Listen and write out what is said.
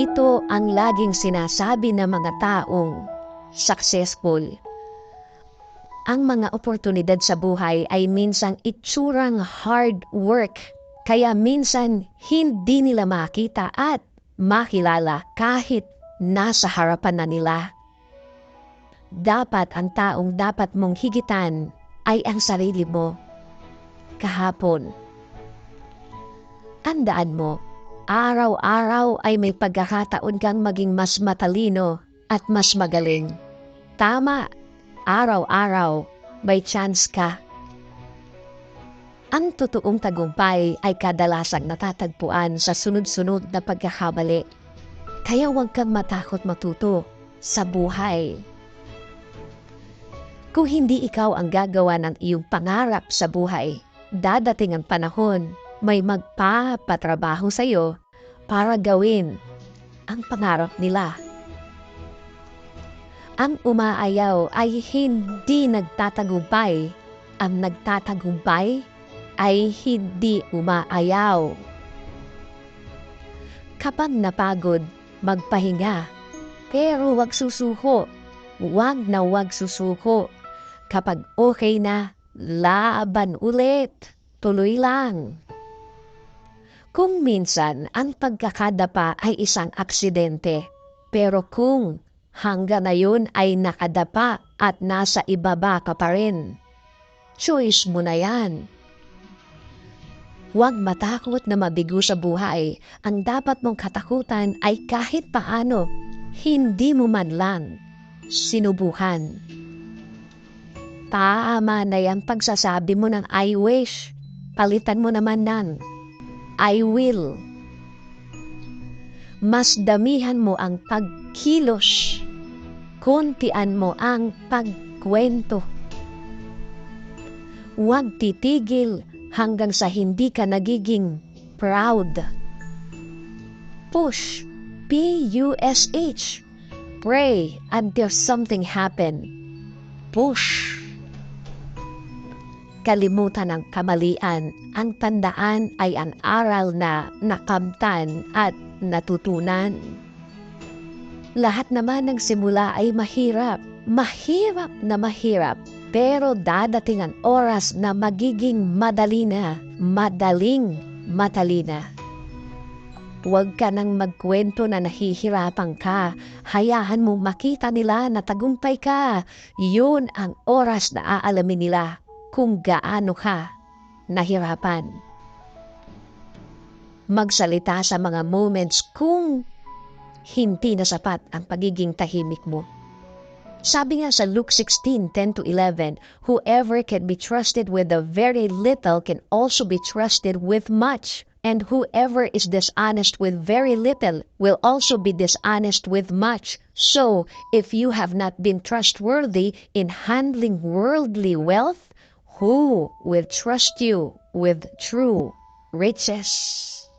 Ito ang laging sinasabi ng mga taong successful. Ang mga oportunidad sa buhay ay minsang itsurang hard work. Kaya minsan hindi nila makita at makilala kahit nasa harapan na nila. Dapat ang taong dapat mong higitan ay ang sarili mo. Kahapon. Tandaan mo, araw-araw ay may pagkakataon kang maging mas matalino at mas magaling. Tama, araw-araw may chance ka. Ang totoong tagumpay ay kadalasang natatagpuan sa sunod-sunod na pagkakamali. Kaya huwag kang matakot matuto sa buhay. Kung hindi ikaw ang gagawa ng iyong pangarap sa buhay, dadating ang panahon may magpapatrabaho sa iyo para gawin ang pangarap nila. Ang umaayaw ay hindi nagtatagumpay. Ang nagtatagumpay ay hindi umaayaw. Kapag napagod, magpahinga. Pero wag susuko. Wag na wag susuko. Kapag okay na, laban ulit. Tuloy lang. Kung minsan ang pagkakadapa ay isang aksidente, pero kung hanggang ngayon ay nakadapa at nasa ibaba ka pa rin, choice mo na yan. Huwag matakot na mabigo sa buhay. Ang dapat mong katakutan ay kahit paano, hindi mo man lang sinubukan. Tama na yung pagsasabi mo ng I wish. Palitan mo naman ng I will. Mas damihan mo ang pagkilos. Kuntian mo ang pagkwento. Huwag titigil hanggang sa hindi ka nagiging proud. Push. P-U-S-H. Pray until something happen. Push kalimutan ng kamalian. Ang tandaan ay ang aral na nakamtan at natutunan. Lahat naman ng simula ay mahirap. Mahirap na mahirap. Pero dadating ang oras na magiging madali na. Madaling matalina. Huwag ka nang magkwento na nahihirapan ka. Hayahan mo makita nila na tagumpay ka. Yun ang oras na aalamin nila kung gaano ka nahirapan. Magsalita sa mga moments kung hindi na sapat ang pagiging tahimik mo. Sabi nga sa Luke 16:10 to 11, whoever can be trusted with a very little can also be trusted with much. And whoever is dishonest with very little will also be dishonest with much. So, if you have not been trustworthy in handling worldly wealth, who will trust you with true riches.